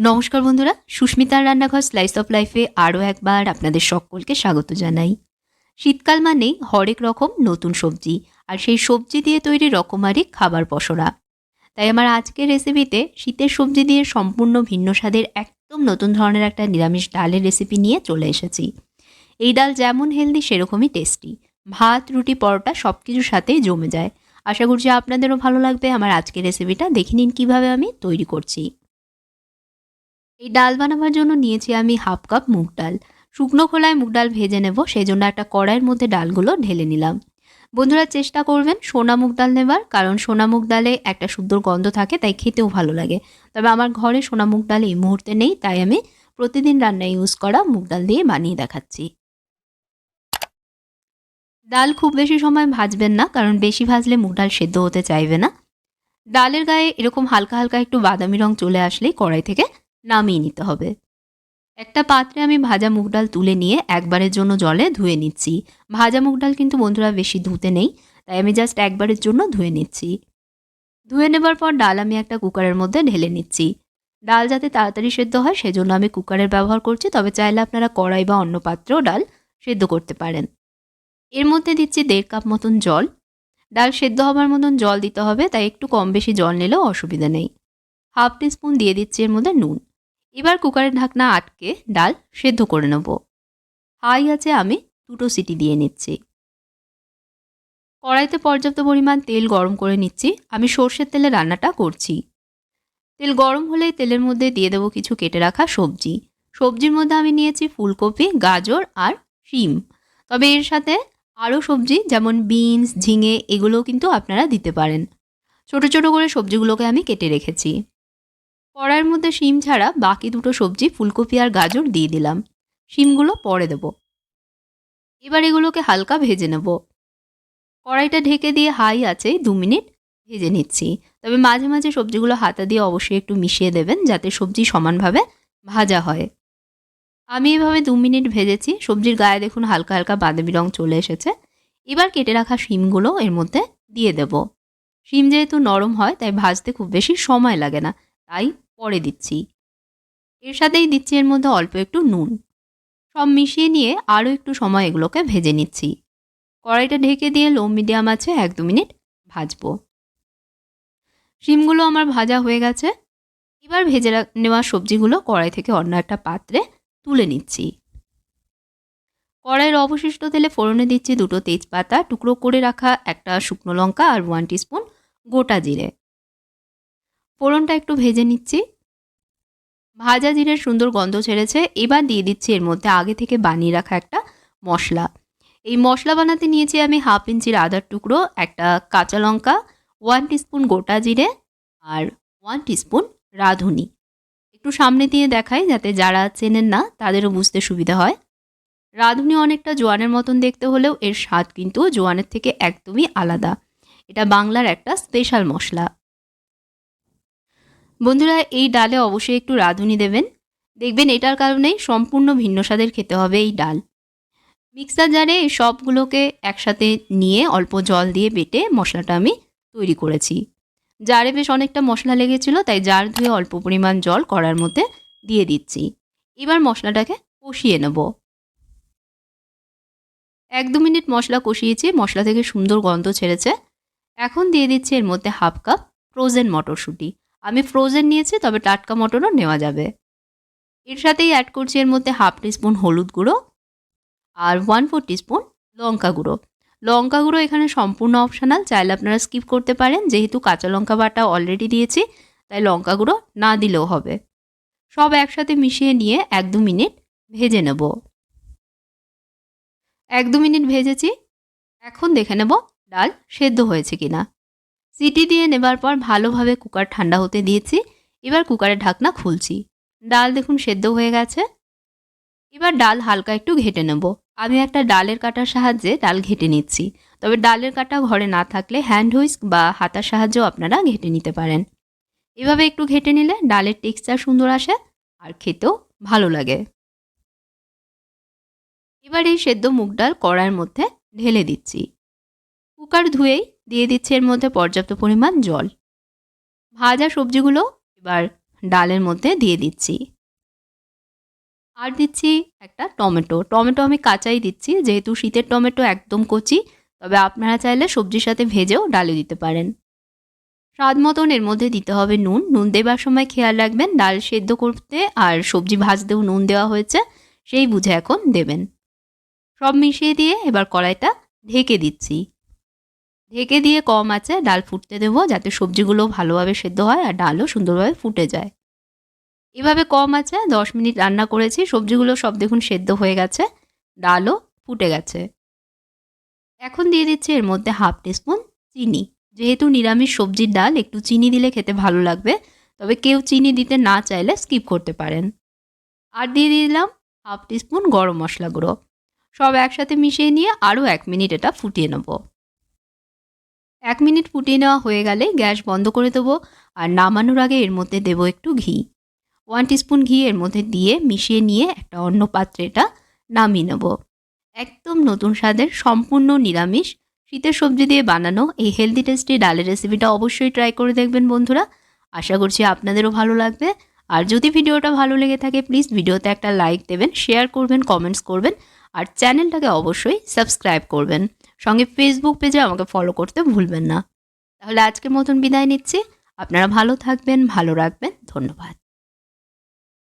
নমস্কার বন্ধুরা, সুস্মিতার রান্নাঘর স্লাইস অফ লাইফে আরও একবার আপনাদের সকলকে স্বাগত জানাই। শীতকাল মানেই হরেক রকম নতুন সবজি, আর সেই সবজি দিয়ে তৈরি রকমারি খাবার পসরা। তাই আমার আজকের রেসিপিতে শীতের সবজি দিয়ে সম্পূর্ণ ভিন্ন স্বাদের একদম নতুন ধরনের একটা নিরামিষ ডালের রেসিপি নিয়ে চলে এসেছি। এই ডাল যেমন হেলদি সেরকমই টেস্টি ভাত, রুটি, পরোটা সব কিছুর সাথেই জমে যায়। আশা করছি আপনাদেরও ভালো লাগবে। আমার আজকের রেসিপিটা দেখে নিন কীভাবে আমি তৈরি করছি। এই ডাল বানাবার জন্য নিয়েছি আমি হাফ কাপ মুগ ডাল। শুকনো খোলায় মুগ ডাল ভেজে নেব সেই জন্য একটা কড়াইয়ের মধ্যে ডালগুলো ঢেলে নিলাম। বন্ধুরা, চেষ্টা করবেন সোনা মুগ ডাল নেবার, কারণ সোনা মুগ ডালে একটা সুন্দর গন্ধ থাকে, তাই খেতেও ভালো লাগে। তবে আমার ঘরে সোনা মুগ ডাল এই মুহূর্তে নেই, তাই আমি প্রতিদিন রান্নায় ইউজ করা মুগ ডাল দিয়ে বানিয়ে দেখাচ্ছি। ডাল খুব বেশি সময় ভাজবেন না, কারণ বেশি ভাজলে মুগ ডাল সেদ্ধ হতে চাইবে না। ডালের গায়ে এরকম হালকা হালকা একটু বাদামি রং চলে আসলেই কড়াই থেকে নামিয়ে নিতে হবে। একটা পাত্রে আমি ভাজা মুগ ডাল তুলে নিয়ে একবারের জন্য জলে ধুয়ে নিচ্ছি। ভাজা মুগ ডাল কিন্তু বন্ধুরা বেশি ধুতে নেই, তাই আমি জাস্ট একবারের জন্য ধুয়ে নিচ্ছি। ধুয়ে নেবার পর ডাল আমি একটা কুকারের মধ্যে ঢেলে নিচ্ছি। ডাল যাতে তাড়াতাড়ি সেদ্ধ হয় সেজন্য আমি কুকারের ব্যবহার করছি, তবে চাইলে আপনারা কড়াই বা অন্য পাত্রেও ডাল সেদ্ধ করতে পারেন। এর মধ্যে দিচ্ছি দেড় কাপ মতন জল। ডাল সেদ্ধ হবার মতন জল দিতে হবে, তাই একটু কম বেশি জল নিলেও অসুবিধা নেই। হাফ টিস্পুন দিয়ে দিচ্ছি এর মধ্যে নুন। এবার কুকারের ঢাকনা আটকে ডাল সেদ্ধ করে নেব। হাই আছে, আমি দুটো সিটি দিয়ে নিচ্ছি। কড়াইতে পর্যাপ্ত পরিমাণ তেল গরম করে নিচ্ছি। আমি সর্ষের তেলে রান্নাটা করছি। তেল গরম হলেই তেলের মধ্যে দিয়ে দেবো কিছু কেটে রাখা সবজি। সবজির মধ্যে আমি নিয়েছি ফুলকপি, গাজর আর শিম। তবে এর সাথে আরও সবজি যেমন বিনস, ঝিঙে এগুলোও কিন্তু আপনারা দিতে পারেন। ছোট ছোট করে সবজিগুলোকে আমি কেটে রেখেছি। কড়াইয়ের মধ্যে শিম ছাড়া বাকি দুটো সবজি, ফুলকপি আর গাজর দিয়ে দিলাম। শিমগুলো পরে দেব। এবার এগুলোকে হালকা ভেজে নেব। কড়াইটা ঢেকে দিয়ে হাই আছে দু মিনিট ভেজে নিচ্ছি। তবে মাঝে মাঝে সবজিগুলো হাতা দিয়ে অবশ্যই একটু মিশিয়ে দেবেন যাতে সবজি সমানভাবে ভাজা হয়। আমি এভাবে দু মিনিট ভেজেছি। সবজির গায়ে দেখুন হালকা হালকা বাদামি রং চলে এসেছে। এবার কেটে রাখা শিমগুলো এর মধ্যে দিয়ে দেব। শিম যেহেতু নরম হয়, তাই ভাজতে খুব বেশি সময় লাগে না। তাই পরে দিচ্ছি। এর সাথেই দিচ্ছি এর মধ্যে অল্প একটু নুন। সব মিশিয়ে নিয়ে আরও একটু সময় এগুলোকে ভেজে নিচ্ছি। কড়াইটা ঢেকে দিয়ে লো মিডিয়াম আছে এক দু মিনিট ভাজবো। শিমগুলো আমার ভাজা হয়ে গেছে। এবার ভেজে নেওয়া সবজিগুলো কড়াই থেকে অন্য একটা পাত্রে তুলে নিচ্ছি। কড়াইয়ের অবশিষ্ট তেলে ফোড়নে দিচ্ছি দুটো তেজপাতা, টুকরো করে রাখা একটা শুকনো লঙ্কা আর ওয়ান টিস্পুন গোটা জিরে। ফোড়নটা একটু ভেজে নিচ্ছি। ভাজা জিরের সুন্দর গন্ধ ছেড়েছে। এবার দিয়ে দিচ্ছি এর মধ্যে আগে থেকে বানিয়ে রাখা একটা মশলা। এই মশলা বানাতে নিয়েছি আমি হাফ ইঞ্চির আদার টুকরো, একটা কাঁচা লঙ্কা ওয়ান টিস্পুন গোটা জিরে আর ওয়ান টিস্পুন রাঁধুনি। একটু সামনে দিয়ে দেখাই যাতে যারা চেনেন না তাদেরও বুঝতে সুবিধা হয়। রাঁধুনি অনেকটা জোয়ানের মতন দেখতে হলেও এর স্বাদ কিন্তু জোয়ানের থেকে একদমই আলাদা। এটা বাংলার একটা স্পেশাল মশলা। বন্ধুরা, এই ডালে অবশ্যই একটু রাঁধুনি দেবেন। দেখবেন এটার কারণেই সম্পূর্ণ ভিন্ন স্বাদের খেতে হবে এই ডাল। মিক্সার জারে সবগুলোকে একসাথে নিয়ে অল্প জল দিয়ে বেটে মশলাটা আমি তৈরি করেছি। জারে বেশ অনেকটা মশলা লেগেছিল, তাই জার ধুয়ে অল্প পরিমাণ জল কড়ার মধ্যে দিয়ে দিচ্ছি। এবার মশলাটাকে কষিয়ে নেব। এক দু মিনিট মশলা কষিয়েছি, মশলা থেকে সুন্দর গন্ধ ছেড়েছে। এখন দিয়ে দিচ্ছি এর মধ্যে হাফ কাপ ফ্রোজেন মটরশুঁটি। আমি ফ্রোজেন নিয়েছি, তবে টাটকা মটরও নেওয়া যাবে। এর সাথেই অ্যাড করছি এর মধ্যে হাফ টিস্পুন হলুদ গুঁড়ো আর ওয়ান ফোর টিস্পুন লঙ্কা গুঁড়ো। লঙ্কা গুঁড়ো এখানে সম্পূর্ণ অপশনাল চাইলে আপনারা স্কিপ করতে পারেন। যেহেতু কাঁচা লঙ্কা বাটা অলরেডি দিয়েছি, তাই লঙ্কা গুঁড়ো না দিলেও হবে। সব একসাথে মিশিয়ে নিয়ে এক দু মিনিট ভেজে নেব। এক দু মিনিট ভেজেছি। এখন দেখে নেব ডাল সেদ্ধ হয়েছে কিনা। সিটি দিয়ে নেবার পর ভালোভাবে কুকার ঠান্ডা হতে দিয়েছি। এবার কুকারের ঢাকনা খুলছি। ডাল দেখুন সেদ্ধ হয়ে গেছে। এবার ডাল হালকা একটু ঘেটে নেব। আমি একটা ডালের কাটার সাহায্যে ডাল ঘেটে নিচ্ছি। তবে ডালের কাটা ঘরে না থাকলে হ্যান্ড হুইস্ক বা হাতার সাহায্যেও আপনারা ঘেটে নিতে পারেন। এভাবে একটু ঘেটে নিলে ডালের টেক্সচার সুন্দর আসে আর খেতেও ভালো লাগে। এবার এই সেদ্ধ মুগ ডাল কড়াইয়ের মধ্যে ঢেলে দিচ্ছি। কুকার ধুয়েই দিয়ে দিচ্ছি এর মধ্যে পর্যাপ্ত পরিমাণ জল। ভাজা সবজিগুলো এবার ডালের মধ্যে দিয়ে দিচ্ছি। আর দিচ্ছি একটা টমেটো। টমেটো আমি কাঁচাই দিচ্ছি, যেহেতু শীতের টমেটো একদম কচি, তবে আপনারা চাইলে সবজির সাথে ভেজেও ডালে দিতে পারেন। স্বাদ মতন এর মধ্যে দিতে হবে নুন। নুন দেবার সময় খেয়াল রাখবেন, ডাল সেদ্ধ করতে আর সবজি ভাজতেও নুন দেওয়া হয়েছে, সেই বুঝে এখন দেবেন। সব মিশিয়ে দিয়ে এবার কড়াইটা ঢেকে দিচ্ছি। ঢেকে দিয়ে কম আছে, ডাল ফুটতে দেবো যাতে সবজিগুলো ভালোভাবে সেদ্ধ হয় আর ডালও সুন্দরভাবে ফুটে যায়। এভাবে কম আছে, দশ মিনিট রান্না করেছি, সবজিগুলো সব দেখুন সেদ্ধ হয়ে গেছে, ডালও ফুটে গেছে। এখন দিয়ে দিচ্ছি এর মধ্যে হাফ টিস্পুন চিনি। যেহেতু নিরামিষ সবজির ডাল, একটু চিনি দিলে খেতে ভালো লাগবে, তবে কেউ চিনি দিতে না চাইলে স্কিপ করতে পারেন। আর দিয়ে দিলাম হাফ টিস্পুন গরম মশলা গুঁড়ো। সব একসাথে মিশিয়ে নিয়ে আরও এক মিনিট এটা ফুটিয়ে নেব। এক মিনিট ফুটিয়ে নেওয়া হয়ে গেলে গ্যাস বন্ধ করে দেবো আর নামানোর আগে এর মধ্যে দেবো একটু ঘি। ওয়ান টিস্পুন ঘি এর মধ্যে দিয়ে মিশিয়ে নিয়ে একটা অন্য পাত্রে এটা নামিয়ে নেব। একদম নতুন স্বাদের সম্পূর্ণ নিরামিষ। শীতের সবজি দিয়ে বানানো এই হেলদি টেস্টি ডালের রেসিপিটা অবশ্যই ট্রাই করে দেখবেন বন্ধুরা। আশা করছি আপনাদেরও ভালো লাগবে। আর যদি ভিডিওটা ভালো লেগে থাকে প্লিজ ভিডিওতে একটা লাইক দেবেন শেয়ার করবেন কমেন্টস করবেন। আর চ্যানেলটাকে অবশ্যই সাবস্ক্রাইব করবেন। সঙ্গে ফেসবুক পেজে আমাকে ফলো করতে ভুলবেন না। তাহলে আজকের মতন বিদায় নিচ্ছি। আপনারা ভালো থাকবেন, ভালো রাখবেন। ধন্যবাদ।